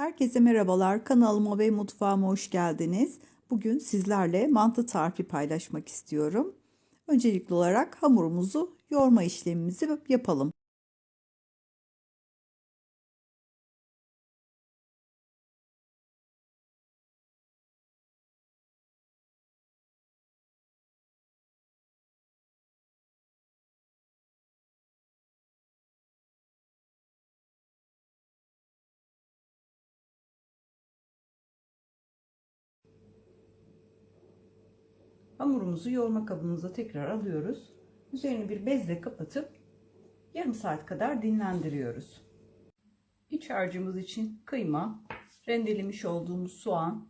Herkese merhabalar. Kanalıma ve mutfağıma hoş geldiniz. Bugün sizlerle mantı tarifi paylaşmak istiyorum. Öncelikli olarak hamurumuzu yoğurma işlemimizi yapalım. Hamurumuzu yoğurma kabımıza tekrar alıyoruz. Üzerini bir bezle kapatıp yarım saat kadar dinlendiriyoruz. İç harcımız için kıyma, rendelemiş olduğumuz soğan,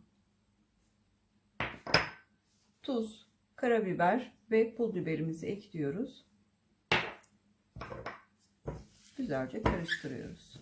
tuz, karabiber ve pul biberimizi ekliyoruz. Güzelce karıştırıyoruz.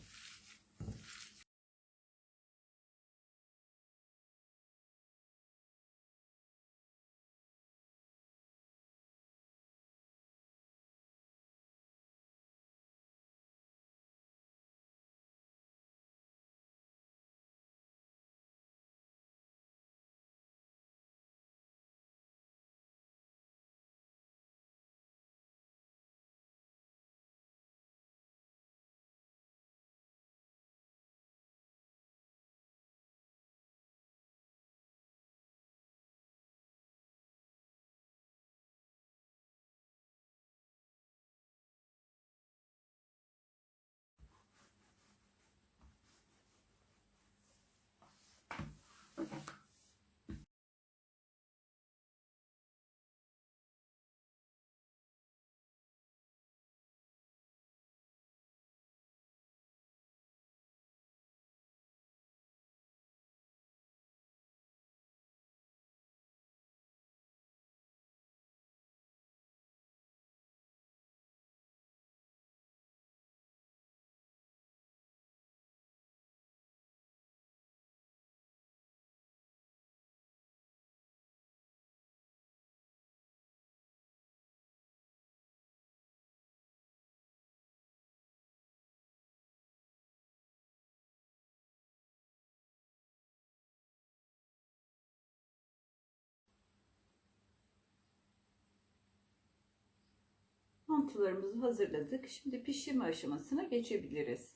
Mantılarımızı hazırladık. Şimdi pişirme aşamasına geçebiliriz.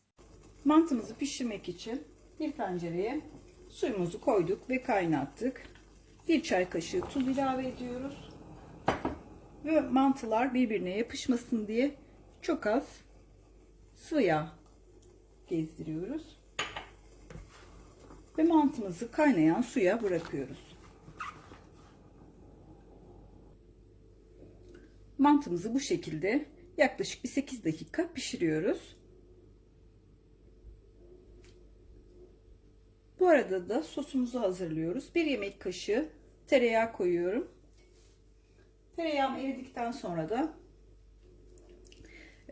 Mantımızı pişirmek için bir tencereye suyumuzu koyduk ve kaynattık. Bir çay kaşığı tuz ilave ediyoruz. Ve mantılar birbirine yapışmasın diye çok az sıvı yağ gezdiriyoruz. Ve mantımızı kaynayan suya bırakıyoruz. Mantımızı bu şekilde yaklaşık bir 8 dakika pişiriyoruz. Bu arada da sosumuzu hazırlıyoruz. Bir yemek kaşığı tereyağı koyuyorum. Tereyağım eridikten sonra da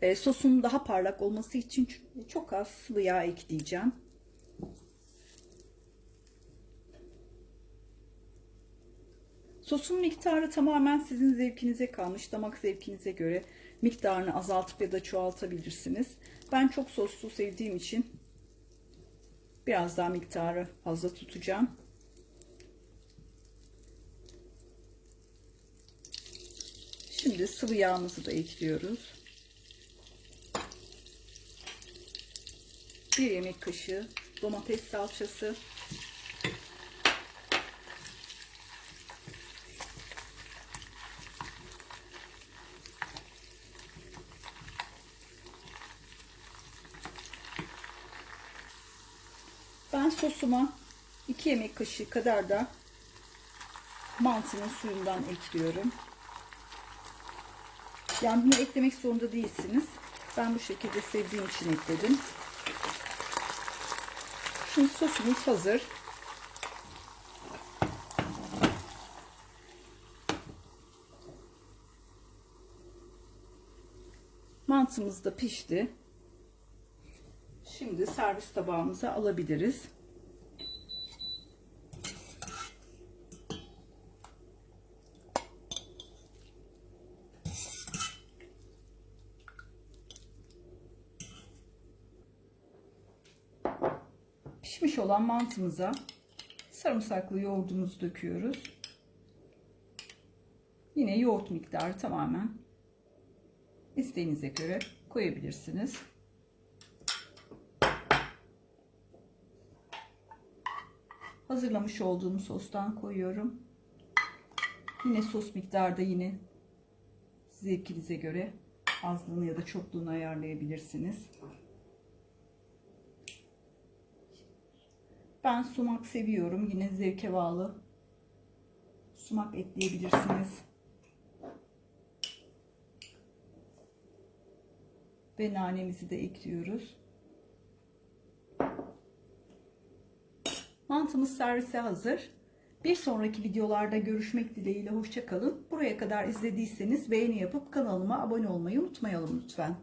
e, sosun daha parlak olması için çok az sıvı yağ ekleyeceğim. Sosun miktarı tamamen sizin zevkinize kalmış. Damak zevkinize göre miktarını azaltıp ya da çoğaltabilirsiniz. Ben çok soslu sevdiğim için biraz daha miktarı fazla tutacağım. Şimdi sıvı yağımızı da ekliyoruz. Bir yemek kaşığı domates salçası Ben sosuma 2 yemek kaşığı kadar da mantının suyundan ekliyorum. Yani bunu eklemek zorunda değilsiniz. Ben bu şekilde sevdiğim için ekledim. Şimdi sosumuz hazır. Mantımız da pişti. Şimdi servis tabağımıza alabiliriz. Pişmiş olan mantımıza sarımsaklı yoğurdumuzu döküyoruz. Yine yoğurt miktarı tamamen isteğinize göre koyabilirsiniz. Hazırlamış olduğum sostan koyuyorum. Yine sos miktarı da yine zevkinize göre azlığını ya da çokluğunu ayarlayabilirsiniz. Ben sumak seviyorum. Yine zevke bağlı. Sumak ekleyebilirsiniz. Ve nanemizi de ekliyoruz. Mantımız servise hazır. Bir sonraki videolarda görüşmek dileğiyle hoşçakalın. Buraya kadar izlediyseniz beğeni yapıp kanalıma abone olmayı unutmayalım lütfen.